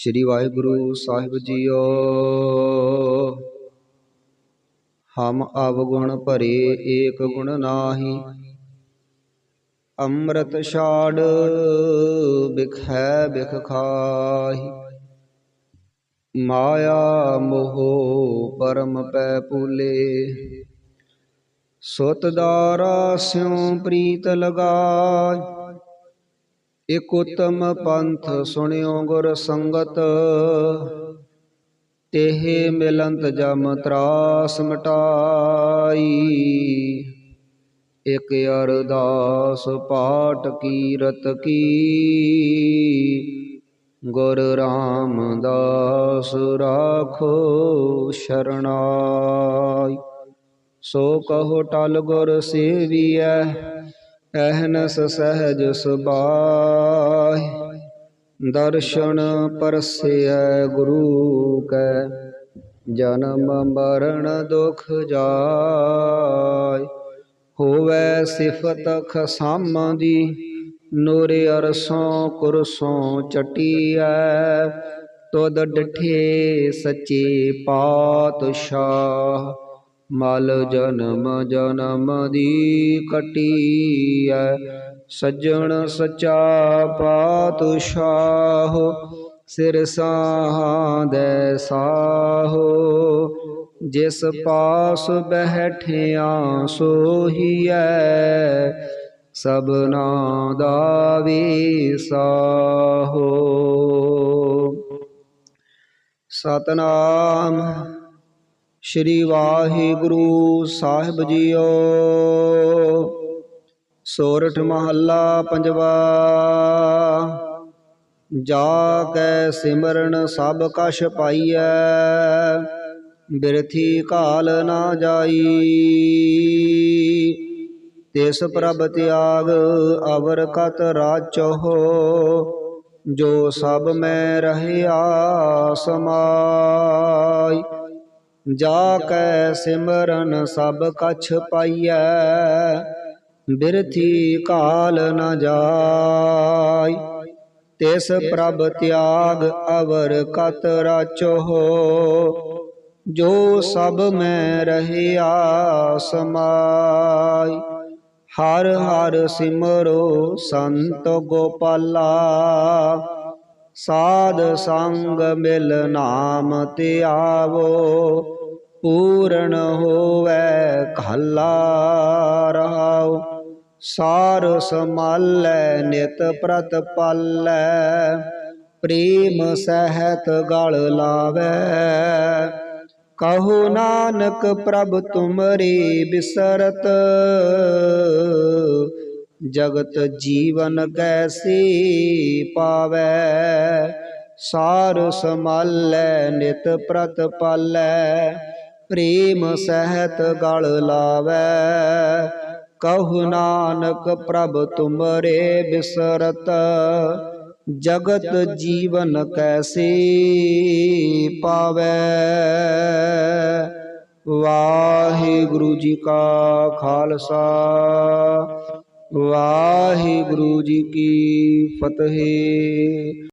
ਸ੍ਰੀ ਵਾਹਿਗੁਰੂ ਸਾਹਿਬ JIO. ਹਮ ਅਵਗੁਣ ਭਰੇ ਏਕ ਗੁਣ ਨਾਹੀ, ਅੰਮ੍ਰਿਤ ਛਾੜ ਬਿਖੈ ਬਿਖ ਖਾਹੀ। ਮਾਇਆ ਮੋਹ ਪਰਮ ਪੈ ਪੂਲੇ ਸੁਤ ਦਾਰਾ ਸਿਉ ਪ੍ਰੀਤ ਲਗਾਇ ਇਕ ਉਤਮ ਪੰਥ ਸੁਣਿਓ ਗੁਰ ਸੰਗਤ, ਤੇਹ ਮਿਲੰਤ ਜਮ ਤਰਾਸ ਮਟਾਈ। ਇਕ ਅਰਦਾਸ ਪਾਠ ਕੀਰਤ ਕੀ, ਗੁਰ ਰਾਮਦਾਸ ਰਾਖੋ ਸ਼ਰਣਾਈ ਸੋ ਕਹੋ ਟਲ ਗੁਰ ਸੇਵੀਐ ਅਹਨਸ ਸਹਿਜ ਸੁਬਾਹਿ ਦਰਸ਼ਨ ਪਰਸੈ ਗੁਰੂ ਕੈ, ਜਨਮ ਮਰਨ ਦੁਖ ਜਾਇ, ਹੋਵੈ ਸਿਫਤ ਖਸਮ ਦੀ ਨੂਰੇ ਅਰਸੋਂ ਕੁਰਸੋਂ ਚਟੀਐ, ਤੁਧ ਡਠੇ ਸੱਚੇ ਪਾਤਸ਼ਾਹ। ਮਲ ਜਨਮ ਜਨਮ ਦੀ ਕਟੀਐ, ਸੱਜਣ ਸਚਾ ਪਾਤਸ਼ਾਹ, ਸਿਰ ਦੇ ਸਾਹੋ। ਜਿਸ ਪਾਸ ਬਹਿਠਿਆ ਸੋਹੀਐ ਸਭਨਾ ਦਾ ਵੀਸਾਹੋ ਸਤਨਾਮ ਸ਼੍ਰੀ ਵਾਹਿਗੁਰੂ ਸਾਹਿਬ ਜੀਓ। ਸੋਰਠ ਮਹੱਲਾ ਪੰਜਵਾ, ਜਾ ਕੈ ਸਿਮਰਨ ਸਭ ਕਛ ਪਾਈਐ, ਬਿਰਥੀ ਕਾਲ ਨਾ ਜਾਈ। ਤਿਸ ਪ੍ਰਭ ਤਿਆਗ ਅਵਰ ਕਤ ਰਾਚੋ ਜੋ ਸਭ ਮੈਂ ਰਹਿਆ ਸਮਾਈ। ਜਾ ਕੈ ਸਿਮਰਨ ਸਭ ਕਛ ਪਾਈਐ, ਬਿਰਥੀ ਕਾਲ ਨ ਜਾਈ। ਤਿਸ ਪ੍ਰਭ ਤਿਆਗ ਅਵਰ ਕਤ ਰਾਚੋ, ਜੋ ਸਭ ਮੈਂ ਰਹਿਆ ਸਮਾਈ। ਹਰ ਹਰ ਸਿਮਰੋ ਸੰਤ ਗੋਪਾਲਾ, ਸਾਧ ਸੰਗ ਮਿਲ ਨਾਮ ਤੇ ਆਵੋ। ਪੂਰਨ ਹੋਵੇ ਖਾਲਾ ਰਹਾਉ। ਸਾਰ ਸਮਾਲੈ ਨਿਤ ਪ੍ਰਤ ਪਾਲੈ। ਪ੍ਰੇਮ ਸਹਿਤ ਗਲ ਲਾਵੇ। ਕਹੋ ਨਾਨਕ, ਪ੍ਰਭ ਤੁਮਰੇ ਬਿਸਰਤ। ਜਗਤ ਜੀਵਨ ਕੈਸੀ ਪਾਵੈ। ਸਾਰ ਸਮਾਲੈ ਨਿਤ ਪ੍ਰਤ ਪਾਲੈ। ਪ੍ਰੇਮ ਸਹਿਤ ਗਲ ਲਾਵੇ। ਕਹു ਨਾਨਕ ਪ੍ਰਭ ਤੁਮਰੇ ਬਿਸਰਤ, ਜਗਤ ਜੀਵਨ ਕੈਸੇ ਪਾਵੈ। ਵਾਹਿਗੁਰੂ ਜੀ ਕਾ ਖਾਲਸਾ, ਵਾਹਿਗੁਰੂ ਜੀ ਕੀ ਫਤਿਹ।